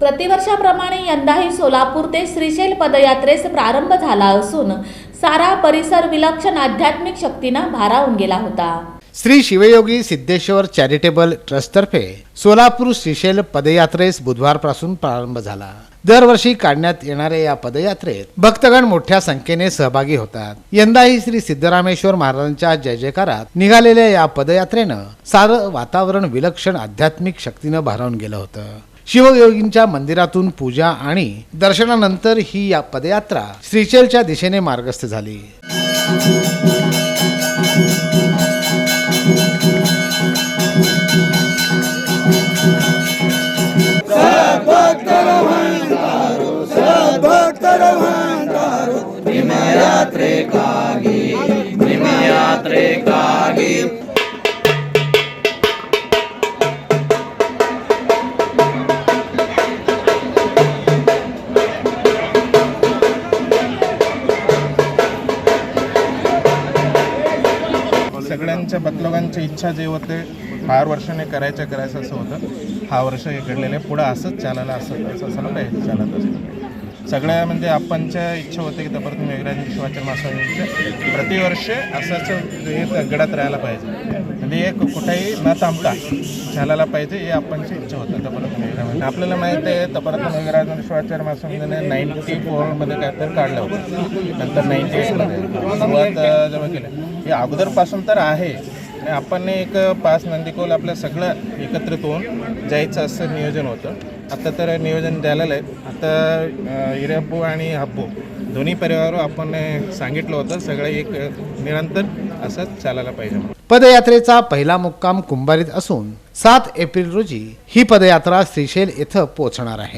प्रतिवर्षाप्रमाणे यंदाही सोलापूर ते श्रीशैल पदयात्रेस प्रारंभ झाला असून सारा परिसर विलक्षण आध्यात्मिक शक्तीनं भारावून गेला होता. श्री शिवयोगी सिद्धेश्वर चॅरिटेबल ट्रस्टतर्फे सोलापूर श्रीशैल पदयात्रेस बुधवारपासून प्रारंभ झाला. दरवर्षी काढण्यात येणाऱ्या या पदयात्रेत भक्तगण मोठ्या संख्येने सहभागी होतात. यंदाही श्री सिद्धरामेश्वर महाराजांच्या जय जयकारात निघालेल्या या पदयात्रेनं सारं वातावरण विलक्षण आध्यात्मिक शक्तीनं भारावून गेलं होतं. शिवयोगींच्या मंदिरातून पूजा आणि दर्शनानंतर ही या पदयात्रा श्रीचेलच्या दिशेने मार्गस्थ झाली. सगळ्यांच्या बदलोगांची इच्छा जे होते फार वर्षाने करायच्या करायचं असं होतं. हा वर्ष हे घडलेलं आहे. पुढं असंच चालायला असं असं असायला पाहिजे चालत असं सगळ्या म्हणजे आपणच्या इच्छा होते की त्यापर्यंत मेघराज शिवाच्या मासांच्या प्रतिवर्ष असंच हे गडात राहायला पाहिजे. म्हणजे एक कुठेही न थांबता झालेला पाहिजे हे आपणची इच्छा होतं. त्यापर्यंत मेघराज म्हणजे आपल्याला माहिती आहे तपरत मेघराज शिवाचार महासंघाने नाईन्टी फोरमध्ये काहीतरी काढलं होतं. नंतर नाईन्टी एटमध्ये सुरुवात जेव्हा केलं. हे अगोदरपासून तर आहे. आणि आपण एक पाच नंदीकोल आपलं सगळं एकत्रित होऊन जायचं असं नियोजन होतं. आता तर नियोजन झालेलं आहे. आता अं, आणि हब्बू दोन्ही परिवार आपण सांगितलं होतं सगळं एक निरंतर असं चालायला पाहिजे. पदयात्रेचा पहिला मुक्काम कुंभारीत असून सात एप्रिल रोजी ही पदयात्रा श्रीशैल येथे पोहोचणार आहे.